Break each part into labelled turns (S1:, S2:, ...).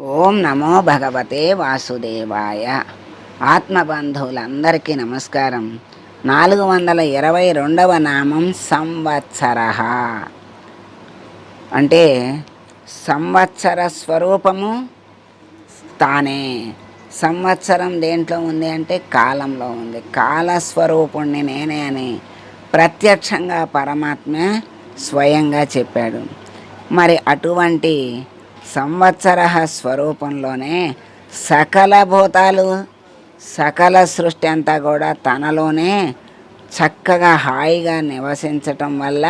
S1: ఓం నమో భగవతే వాసుదేవాయ. ఆత్మబంధువులందరికీ నమస్కారం. నాలుగు వందల ఇరవై రెండవ నామం సంవత్సర. అంటే సంవత్సర స్వరూపము తానే. సంవత్సరం దేంట్లో ఉంది అంటే కాలంలో ఉంది. కాలస్వరూపుణ్ణి నేనే అని ప్రత్యక్షంగా పరమాత్మ స్వయంగా చెప్పాడు. మరి అటువంటి సంవత్సర స్వరూపంలోనే సకల భూతాలు సకల సృష్టి అంతా కూడా తనలోనే చక్కగా హాయిగా నివసించటం వల్ల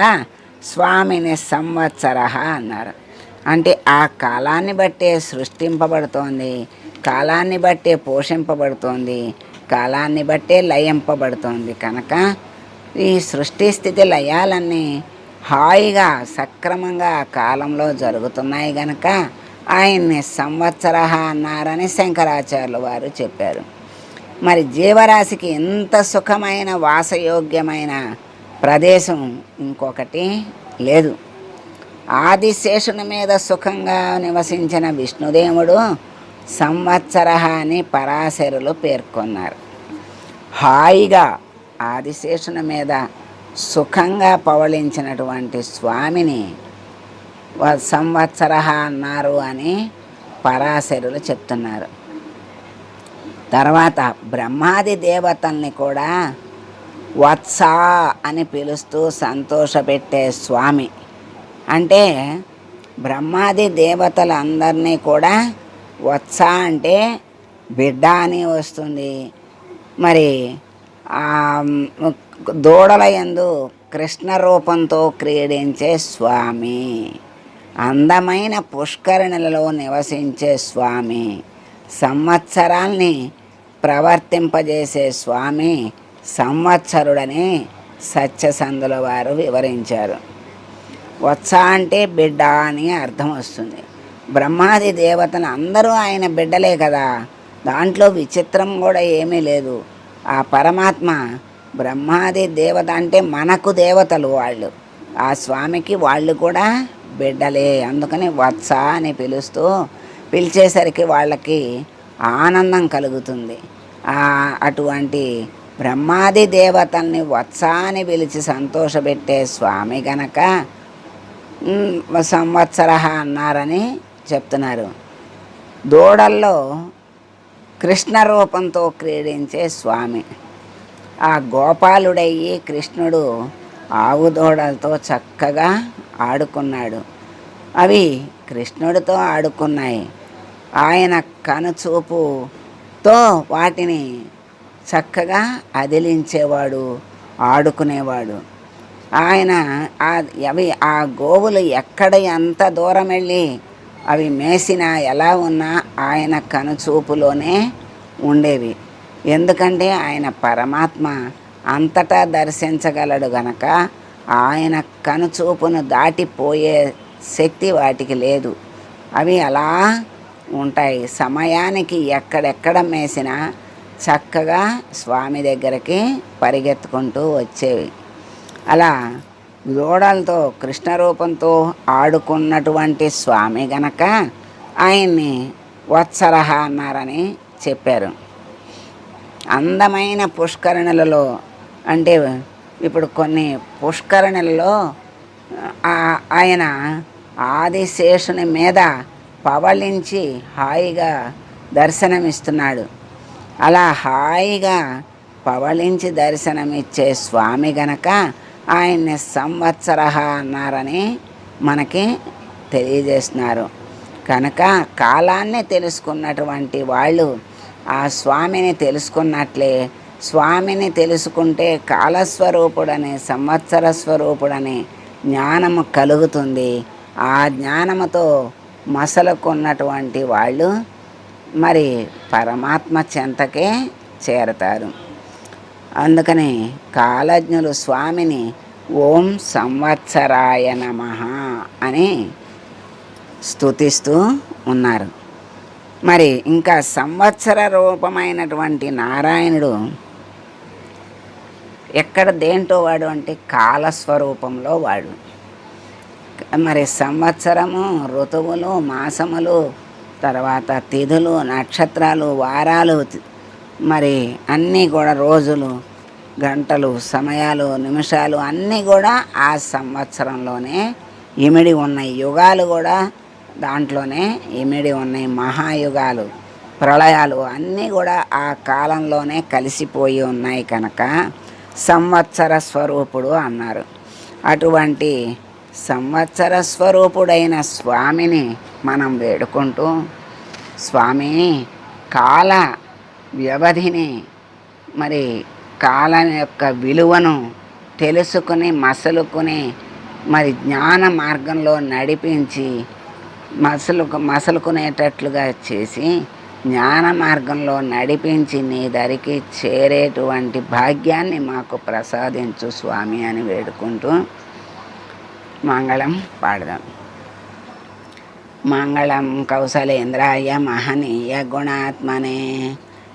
S1: స్వామిని సంవత్సర అన్నారు. అంటే ఆ కాలాన్ని బట్టే సృష్టింపబడుతోంది కాలాన్ని బట్టే పోషింపబడుతోంది కాలాన్ని బట్టే లయింపబడుతోంది కనుక ఈ సృష్టి స్థితి లయాలన్నీ హాయిగా సక్రమంగా కాలంలో జరుగుతున్నాయి గనక ఆయన్ని సంవత్సర అన్నారని శంకరాచార్యులు వారు చెప్పారు. మరి జీవరాశికి ఎంత సుఖమైన వాసయోగ్యమైన ప్రదేశం ఇంకొకటి లేదు. ఆదిశేషుని మీద సుఖంగా నివసించిన విష్ణుదేవుడు సంవత్సర అని పరాశరులు పేర్కొన్నారు. హాయిగా ఆదిశేషుని మీద సుఖంగా పవళించినటువంటి స్వామిని సంవత్సర అన్నారు అని పరాశరులు చెప్తున్నారు. తర్వాత బ్రహ్మాది దేవతల్ని కూడా వత్స అని పిలుస్తూ సంతోషపెట్టే స్వామి. అంటే బ్రహ్మాది దేవతలందరినీ కూడా వత్స అంటే బిడ్డ అని వస్తుంది. మరి దూడలయందు దూడల యందు కృష్ణ రూపంతో క్రీడించే స్వామి. అందమైన పుష్కరిణిలలో నివసించే స్వామి. సంవత్సరాల్ని ప్రవర్తింపజేసే స్వామి సంవత్సరుడని సత్యసంధుల వారు వివరించారు. వత్స అంటే బిడ్డ అని అర్థం వస్తుంది. బ్రహ్మాది దేవతలు అందరూ ఆయన బిడ్డలే కదా. దాంట్లో విచిత్రం కూడా ఏమీ లేదు. ఆ పరమాత్మ బ్రహ్మాది దేవత అంటే మనకు దేవతలు వాళ్ళు. ఆ స్వామికి వాళ్ళు కూడా బిడ్డలే. అందుకని వత్స అని పిలుస్తూ పిలిచేసరికి వాళ్ళకి ఆనందం కలుగుతుంది. ఆ అటువంటి బ్రహ్మాది దేవతల్ని వత్స అని పిలిచి సంతోషపెట్టే స్వామి గనక సంవత్సర అన్నారని చెప్తున్నారు. దూడల్లో కృష్ణ రూపంతో క్రీడించే స్వామి. ఆ గోపాలుడయ్యి కృష్ణుడు ఆవు దూడలతో చక్కగా ఆడుకున్నాడు. అవి కృష్ణుడితో ఆడుకున్నాయి. ఆయన కనుచూపుతో వాటిని చక్కగా అదిలించేవాడు ఆడుకునేవాడు. ఆయన అవి ఆ గోవులు ఎక్కడ ఎంత దూరం వెళ్ళి అవి మేసినా ఎలా ఉన్నా ఆయన కనుచూపులోనే ఉండేవి. ఎందుకంటే ఆయన పరమాత్మ అంతటా దర్శించగలడు గనక ఆయన కనుచూపును దాటిపోయే శక్తి వాటికి లేదు. అవి అలా ఉంటాయి. సమయానికి ఎక్కడెక్కడ మేసినా చక్కగా స్వామి దగ్గరికి పరిగెత్తుకుంటూ వచ్చేవి. అలా దూడలతో కృష్ణ రూపంతో ఆడుకున్నటువంటి స్వామి గనక ఆయన్ని వత్సరహ అన్నారని చెప్పారు. అందమైన పుష్కరణలలో అంటే ఇప్పుడు కొన్ని పుష్కరణలలో ఆయన ఆదిశేషుని మీద పవళించి హాయిగా దర్శనమిస్తున్నాడు. అలా హాయిగా పవళించి దర్శనమిచ్చే స్వామి గనక ఆయన్ని సంవత్సర అన్నారని మనకి తెలియజేస్తున్నారు. కనుక కాలాన్ని తెలుసుకున్నటువంటి వాళ్ళు ఆ స్వామిని తెలుసుకున్నట్లే స్వామిని తెలుసుకుంటే కాలస్వరూపుడని సంవత్సర స్వరూపుడని జ్ఞానము కలుగుతుంది. ఆ జ్ఞానముతో మసలుకున్నటువంటి వాళ్ళు మరి పరమాత్మ చెంతకే చేరతారు. అందుకని కాలజ్ఞులు స్వామిని ఓం సంవత్సరాయ నమ అని స్తుతిస్తూ ఉన్నారు. మరి ఇంకా సంవత్సర రూపమైనటువంటి నారాయణుడు ఎక్కడ దేంటో వాడు అంటే కాలస్వరూపంలో వాడు. మరి సంవత్సరము ఋతువులు మాసములు తర్వాత తిథులు నక్షత్రాలు వారాలు మరి అన్నీ కూడా రోజులు గంటలు సమయాలు నిమిషాలు అన్నీ కూడా ఆ సంవత్సరంలోనే ఇమిడి ఉన్నాయి. యుగాలు కూడా దాంట్లోనే ఇమిడి ఉన్నాయి. మహాయుగాలు ప్రళయాలు అన్నీ కూడా ఆ కాలంలోనే కలిసిపోయి ఉన్నాయి కనుక సంవత్సర స్వరూపుడు అన్నారు. అటువంటి సంవత్సర స్వరూపుడైన స్వామిని మనం వేడుకుంటూ స్వామిని కాల వ్యవధిని మరి కాలం యొక్క విలువను తెలుసుకుని మసలుకుని మరి జ్ఞాన మార్గంలో నడిపించి మసలుకు మసలుకునేటట్లుగా చేసి జ్ఞాన మార్గంలో నడిపించి నీ దరికి చేరేటువంటి భాగ్యాన్ని మాకు ప్రసాదించు స్వామి అని వేడుకుంటూ మంగళం పాడదాం. మంగళం కౌశలేంద్రాయ మహనీయ గుణాత్మనే